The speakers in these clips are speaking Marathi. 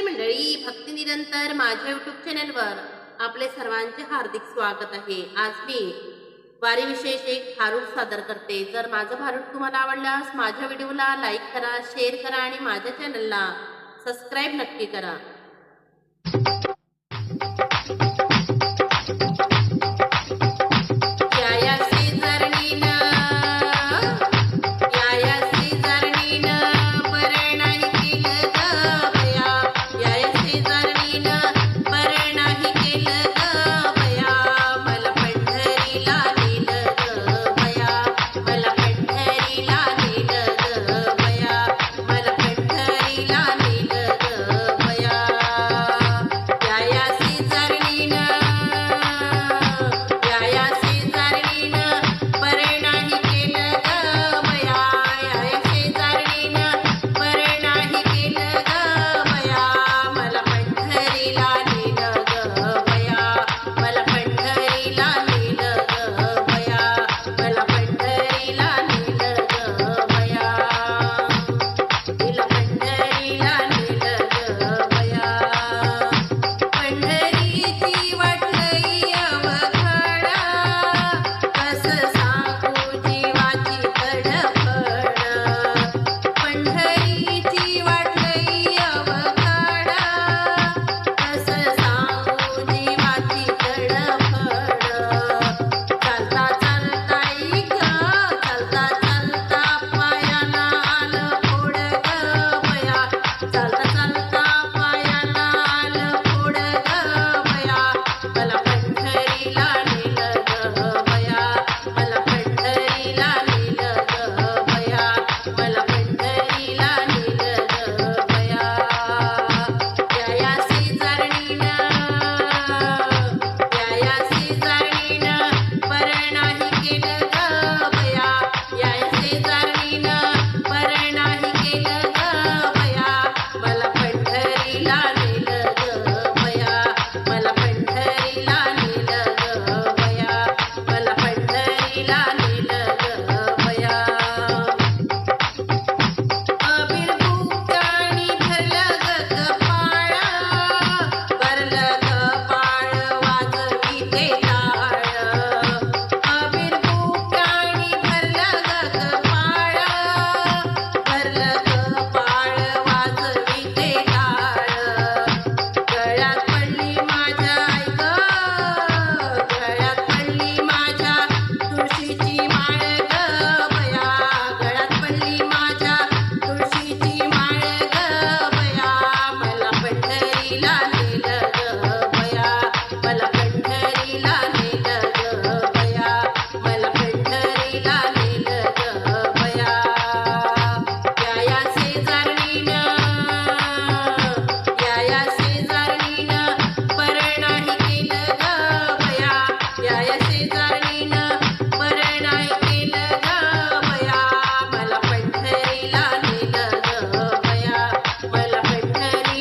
नमस्ते मंडळी भक्ती निरंतर माझ्या युट्यूब चॅनलवर आपले सर्वांचे हार्दिक स्वागत आहे. आज मी वारीविशेष एक भारूड सादर करते. जर माझं भारूड तुम्हाला आवडल्यास माझ्या व्हिडिओला लाईक करा शेअर करा आणि माझ्या चॅनलला सबस्क्राईब नक्की करा.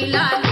मिला